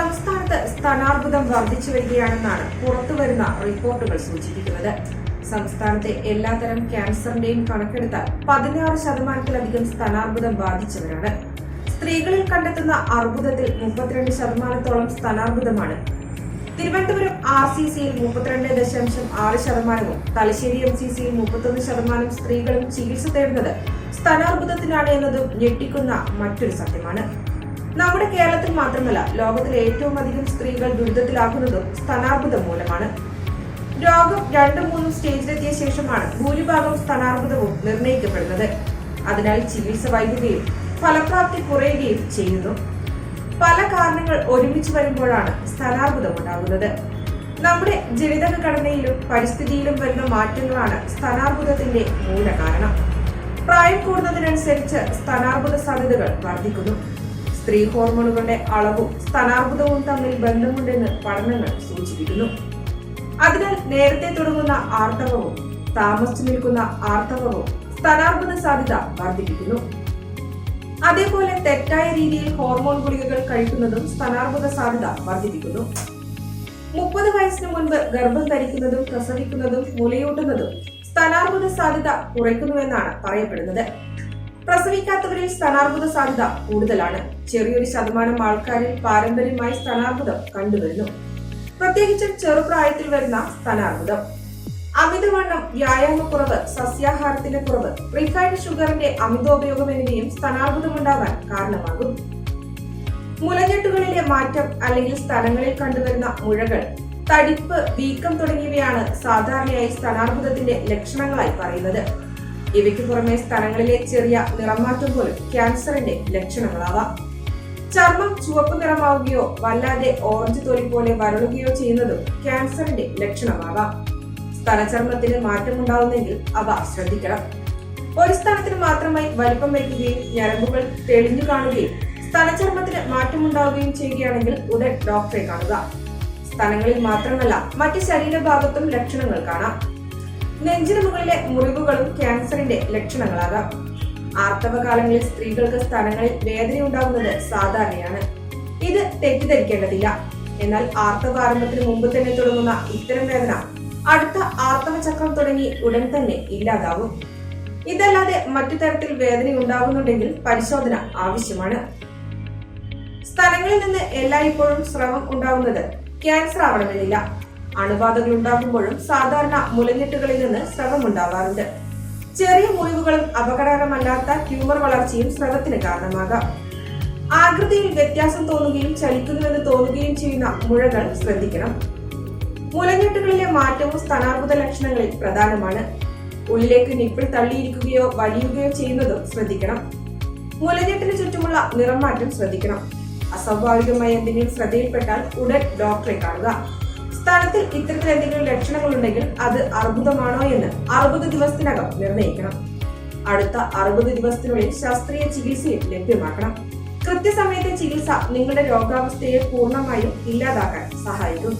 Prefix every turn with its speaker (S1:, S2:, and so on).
S1: സംസ്ഥാനത്ത് സ്ഥാനാർബുദം വർദ്ധിച്ചു വരികയാണെന്നാണ് പുറത്തുവരുന്ന റിപ്പോർട്ടുകൾ സൂചിപ്പിക്കുന്നത്. സംസ്ഥാനത്തെ എല്ലാതരം ക്യാൻസറിന്റെയും കണക്കെടുത്താൽ പതിനാറ് ശതമാനത്തിലധികം സ്ഥാനാർബുദം ബാധിച്ചവരാണ്. സ്ത്രീകളിൽ കണ്ടെത്തുന്ന അർബുദത്തിൽ മുപ്പത്തിരണ്ട് ശതമാനത്തോളം സ്ഥാനാർബുദമാണ് തിരുവനന്തപുരം ആർ സി സിയിൽ മുപ്പത്തിരണ്ട് ദശാംശം ആറ് ശതമാനവും തലശ്ശേരി എം സി സിയിൽ മുപ്പത്തൊന്ന് ശതമാനം സ്ത്രീകളും ചികിത്സ തേടുന്നത് സ്ഥാനാർബുദത്തിനാണ് എന്നതും ഞെട്ടിക്കുന്ന മറ്റൊരു സത്യമാണ്. നമ്മുടെ കേരളത്തിൽ മാത്രമല്ല ലോകത്തിലെ ഏറ്റവും അധികം സ്ത്രീകൾ ദുരിതത്തിലാകുന്നതും സ്ഥാനാർബുദം മൂലമാണ്. രോഗം രണ്ടും മൂന്നും സ്റ്റേജിലെത്തിയ ശേഷമാണ് ഭൂരിഭാഗം സ്ഥാനാർബുദവും നിർണയിക്കപ്പെടുന്നത് അതിനാൽ ചികിത്സ വൈകുകയും ഫലപ്രാപ്തി കുറയുകയും ചെയ്യുന്നു. പല കാരണങ്ങൾ ഒരുമിച്ച് വരുമ്പോഴാണ് സ്ഥാനാർബുദം ഉണ്ടാകുന്നത്. നമ്മുടെ ജനിതക ഘടനയിലും പരിസ്ഥിതിയിലും വരുന്ന മാറ്റങ്ങളാണ് സ്ഥാനാർബുദത്തിന്റെ മൂല കാരണം പ്രായം കൂടുന്നതിനനുസരിച്ച് സ്ഥാനാർബുദ സാധ്യതകൾ വർദ്ധിക്കുന്നു. സ്ത്രീ ഹോർമോണുകളുടെ അളവും സ്ഥാനാർബുദവും തമ്മിൽ ബന്ധമുണ്ടെന്ന് പഠനങ്ങൾ സൂചിപ്പിക്കുന്നു. അതിനാൽ നേരത്തെ തുടങ്ങുന്ന ആർത്തവവും താമസിച്ചു നിൽക്കുന്ന ആർത്തവവും സ്ഥാനാർബുദ സാധ്യത വർദ്ധിപ്പിക്കുന്നു. അതേപോലെ തെറ്റായ രീതിയിൽ ഹോർമോൺ ഗുളികകൾ കഴിക്കുന്നതും സ്ഥാനാർബുദ സാധ്യത വർദ്ധിപ്പിക്കുന്നു. മുപ്പത് വയസ്സിന് മുൻപ് ഗർഭം ധരിക്കുന്നതും പ്രസവിക്കുന്നതും മുലയൂട്ടുന്നതും സ്ഥാനാർബുദ സാധ്യത കുറയ്ക്കുന്നുവെന്നാണ് പറയപ്പെടുന്നത്. പ്രസവിക്കാത്തവരിൽ സ്ഥാനാർബുദ സാധ്യത കൂടുതലാണ്. ചെറിയൊരു ശതമാനം ആൾക്കാരിൽ പാരമ്പര്യമായി സ്ഥാനാർബുദം കണ്ടുവരുന്നു. പ്രത്യേകിച്ചും ചെറുപ്രായത്തിൽ വരുന്ന സ്ഥാനാർബുദം അമിതവണ്ണം വ്യായാമക്കുറവ് സസ്യാഹാരത്തിന്റെ കുറവ് റിഫൈൻഡ് ഷുഗറിന്റെ അമിതോപയോഗം എന്നിവയും സ്ഥാനാർബുദമുണ്ടാകാൻ കാരണമാകും. മുലഞ്ഞെട്ടുകളിലെ മാറ്റം അല്ലെങ്കിൽ സ്ഥലങ്ങളിൽ കണ്ടുവരുന്ന മുഴകൾ തടിപ്പ് വീക്കം തുടങ്ങിയവയാണ് സാധാരണയായി സ്ഥാനാർബുദത്തിന്റെ ലക്ഷണങ്ങളായി പറയുന്നത്. ഇവയ്ക്ക് പുറമെ സ്ഥലങ്ങളിലെ ചെറിയ നിറംമാറ്റം പോലും ക്യാൻസറിന്റെ ലക്ഷണങ്ങളാവാം. ചർമ്മം ചുവപ്പ് നിറമാവുകയോ വല്ലാതെ ഓറഞ്ച് തൊലി പോലെ വരളുകയോ ചെയ്യുന്നതും ക്യാൻസറിന്റെ ലക്ഷണമാവാം സ്ഥലചർമ്മത്തിന് മാറ്റമുണ്ടാവുന്നെങ്കിൽ അവ ശ്രദ്ധിക്കണം. ഒരു സ്ഥലത്തിന് മാത്രമായി വലിപ്പം വയ്ക്കുകയും ഞരമ്പുകൾ തെളിഞ്ഞു കാണുകയും സ്ഥലചർമ്മത്തിന് മാറ്റമുണ്ടാവുകയും ചെയ്യുകയാണെങ്കിൽ ഉടൻ ഡോക്ടറെ കാണുക. സ്ഥലങ്ങളിൽ മാത്രമല്ല മറ്റ് ശരീരഭാഗത്തും ലക്ഷണങ്ങൾ കാണാം. നെഞ്ചിന് മുകളിലെ മുറിവുകളും ക്യാൻസറിന്റെ ലക്ഷണങ്ങളാകാം. ആർത്തവകാലങ്ങളിൽ സ്ത്രീകൾക്ക് സ്ഥലങ്ങളിൽ വേദനയുണ്ടാകുന്നത് സാധാരണയാണ്. ഇത് തെറ്റിദ്ധരിക്കേണ്ടതില്ല. എന്നാൽ ആർത്തവ ആരംഭത്തിന് മുമ്പ് തന്നെ തുടങ്ങുന്ന ഇത്തരം വേദന അടുത്ത ആർത്തവ ചക്രം തുടങ്ങി ഉടൻ തന്നെ ഇല്ലാതാവും. ഇതല്ലാതെ മറ്റു തരത്തിൽ വേദന ഉണ്ടാകുന്നുണ്ടെങ്കിൽ പരിശോധന ആവശ്യമാണ്. സ്ഥലങ്ങളിൽ നിന്ന് എല്ലായ്പ്പോഴും സ്രവം ഉണ്ടാകുന്നത് ക്യാൻസർ ആവണമെന്നില്ല. അണുബാധകൾ ഉണ്ടാകുമ്പോഴും സാധാരണ മുലഞ്ഞെട്ടുകളിൽ നിന്ന് സ്രവം ഉണ്ടാവാറുണ്ട് ചെറിയ മുറിവുകളും അപകടകരമല്ലാത്ത ട്യൂമർ വളർച്ചയും സ്രവത്തിന് കാരണമാകാം. ആകൃതിയിൽ വ്യത്യാസം തോന്നുകയും ചലിക്കുന്നുവെന്ന് തോന്നുകയും ചെയ്യുന്ന മുഴകൾ ശ്രദ്ധിക്കണം. മുലഞ്ഞെട്ടുകളിലെ മാറ്റവും സ്ഥാനാർബുദ ലക്ഷണങ്ങളിൽ പ്രധാനമാണ്. ഉള്ളിലേക്ക് നിപ്പിൾ തള്ളിയിരിക്കുകയോ വലിയുകയോ ചെയ്യുന്നതും ശ്രദ്ധിക്കണം. മുലഞ്ഞെട്ടിന് ചുറ്റുമുള്ള നിറം മാറ്റം ശ്രദ്ധിക്കണം. അസ്വാഭാവികമായി എന്തെങ്കിലും ശ്രദ്ധയിൽപ്പെട്ടാൽ ഉടൻ ഡോക്ടറെ കാണുക. സ്ഥലത്തിൽ ഇത്തരത്തിൽ എന്തെങ്കിലും ലക്ഷണങ്ങൾ ഉണ്ടെങ്കിൽ അത് അർബുദമാണോ എന്ന് അറുപത് ദിവസത്തിനകം നിർണയിക്കണം. അടുത്ത അറുപത് ദിവസത്തിനുള്ളിൽ ശാസ്ത്രീയ ചികിത്സയും ലഭ്യമാക്കണം. കൃത്യസമയത്തെ ചികിത്സ നിങ്ങളുടെ രോഗാവസ്ഥയെ പൂർണമായും ഇല്ലാതാക്കാൻ സഹായിക്കും.